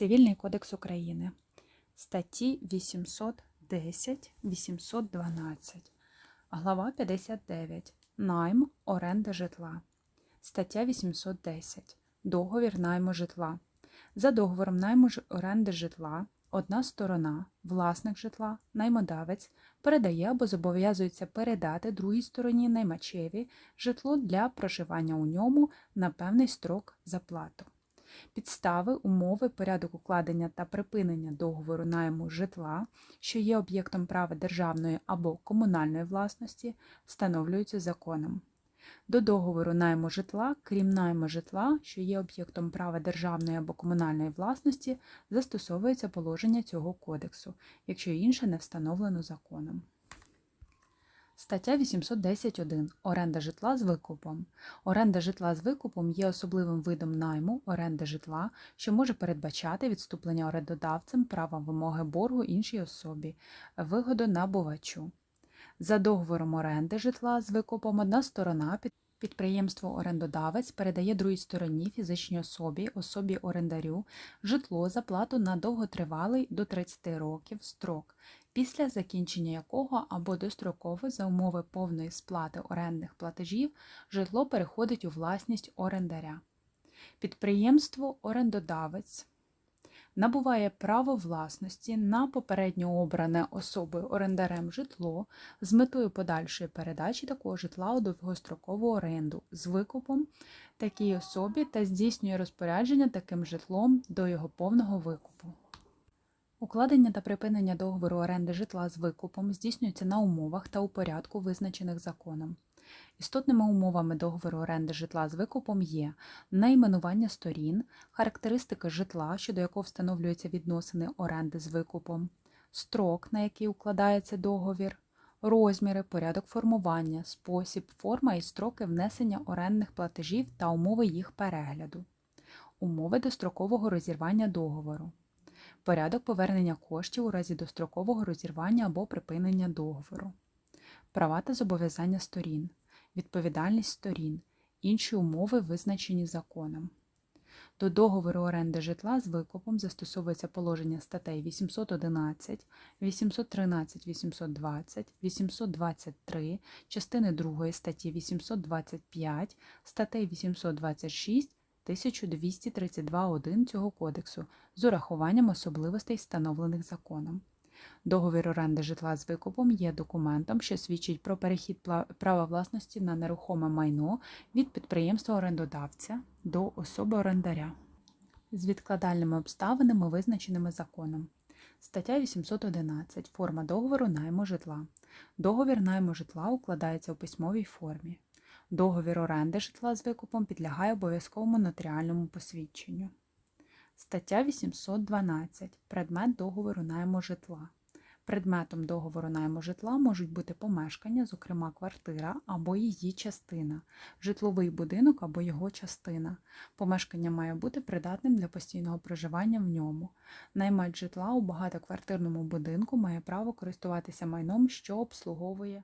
Цивільний кодекс України. Статті 810, 812. Глава 59. Найм, оренда житла. Стаття 810. Договір найму житла. За договором найму оренди житла одна сторона, власник житла, наймодавець, передає або зобов'язується передати другій стороні наймачеві житло для проживання у ньому на певний строк за плату. Підстави, умови, порядок укладення та припинення договору найму житла, що є об'єктом права державної або комунальної власності, встановлюються законом. До договору найму житла, крім найму житла, що є об'єктом права державної або комунальної власності, застосовується положення цього кодексу, якщо інше не встановлено законом. Стаття 810.1. Оренда житла з викупом. Оренда житла з викупом є особливим видом найму оренди житла, що може передбачати відступлення орендодавцем права вимоги боргу іншій особі, вигодонабувачу. За договором оренди житла з викупом одна сторона під Підприємство орендодавець передає другій стороні фізичній особі, особі орендарю, житло за плату на довготривалий до 30 років строк, після закінчення якого або достроково за умови повної сплати орендних платежів житло переходить у власність орендаря. Підприємство орендодавець набуває право власності на попередньо обране особою орендарем житло з метою подальшої передачі такого житла у довгострокову оренду з викупом такій особі та здійснює розпорядження таким житлом до його повного викупу. Укладення та припинення договору оренди житла з викупом здійснюється на умовах та у порядку, визначених законом. Істотними умовами договору оренди житла з викупом є найменування сторін, характеристики житла, щодо якого встановлюються відносини оренди з викупом, строк, на який укладається договір, розміри, порядок формування, спосіб, форма і строки внесення орендних платежів та умови їх перегляду, умови дострокового розірвання договору, порядок повернення коштів у разі дострокового розірвання або припинення договору, права та зобов'язання сторін, відповідальність сторін, інші умови, визначені законом. До договору оренди житла з викупом застосовується положення статей 811, 813, 820, 823, частини 2 статті 825, статей 826, 1232.1 цього кодексу з урахуванням особливостей, встановлених законом. Договір оренди житла з викупом є документом, що свідчить про перехід права власності на нерухоме майно від підприємства орендодавця до особи орендаря з відкладальними обставинами, визначеними законом. Стаття 811. Форма договору найму житла. Договір найму житла укладається у письмовій формі. Договір оренди житла з викупом підлягає обов'язковому нотаріальному посвідченню. Стаття 812. Предмет договору найму житла. Предметом договору найму житла можуть бути помешкання, зокрема квартира або її частина, житловий будинок або його частина. Помешкання має бути придатним для постійного проживання в ньому. Наймач житла у багатоквартирному будинку має право користуватися майном, що обслуговує